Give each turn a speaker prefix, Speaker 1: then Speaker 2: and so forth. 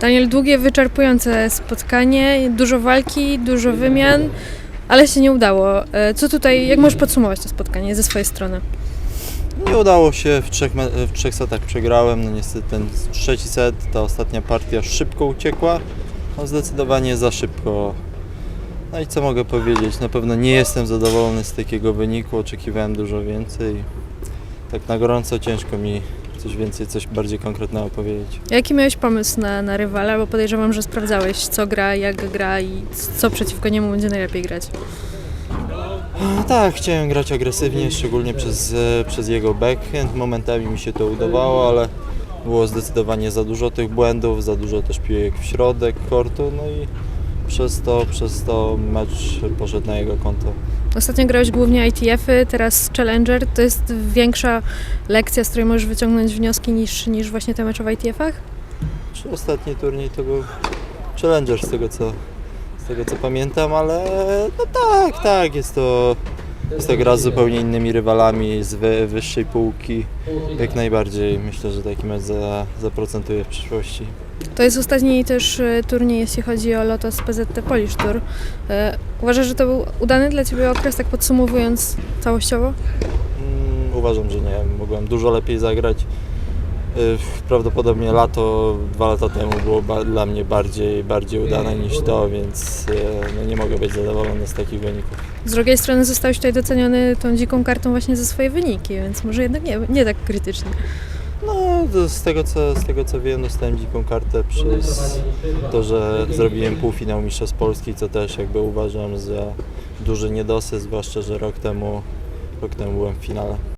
Speaker 1: Daniel, długie, wyczerpujące spotkanie, dużo walki, dużo wymian, ale się nie udało. E, Co tutaj, jak możesz podsumować to spotkanie ze swojej strony?
Speaker 2: Nie udało się, w trzech, w trzech setach przegrałem, no niestety ten trzeci set, ta ostatnia partia szybko uciekła, no zdecydowanie za szybko. No i co mogę powiedzieć, na pewno nie jestem zadowolony z takiego wyniku, oczekiwałem dużo więcej. Tak na gorąco ciężko mi coś więcej, coś bardziej konkretnego powiedzieć.
Speaker 1: Jaki miałeś pomysł na, na rywala? Bo podejrzewam, że sprawdzałeś, co gra, jak gra i co przeciwko niemu będzie najlepiej grać.
Speaker 2: No tak, chciałem grać agresywnie, szczególnie przez, e, przez jego backhand. Momentami mi się to udawało, ale było zdecydowanie za dużo tych błędów, za dużo też piłek w środek kortu, no i przez to, przez to mecz poszedł na jego konto.
Speaker 1: Ostatnio grałeś głównie ITF-y, teraz Challenger. To jest większa lekcja, z której możesz wyciągnąć wnioski niż, niż właśnie te mecze w ITF-ach?
Speaker 2: Czy ostatni turniej to był Challenger z tego co, z tego co pamiętam, ale no tak, tak, jest to, jest to gra z zupełnie innymi rywalami z wy, wyższej półki. Jak najbardziej myślę, że taki mecz za, zaprocentuje w przyszłości.
Speaker 1: To jest ostatni też e, turniej, jeśli chodzi o Lotos PZT Polish Tour. E, Uważasz, że to był udany dla Ciebie okres, tak podsumowując całościowo?
Speaker 2: Mm, Uważam, że nie. Mogłem dużo lepiej zagrać. Y, Prawdopodobnie lato, dwa lata temu było dla mnie bardziej, bardziej udane niż to, więc no nie mogę być zadowolony z takich wyników.
Speaker 1: Z drugiej strony zostałeś tutaj doceniony tą dziką kartą właśnie za swoje wyniki, więc może jednak nie, nie tak krytycznie.
Speaker 2: No, z tego, co, z tego co wiem, dostałem dziką kartę przez to, że zrobiłem półfinał Mistrzostw Polski, co też jakby uważam za duży niedosyt, zwłaszcza, że rok temu, rok temu byłem w finale.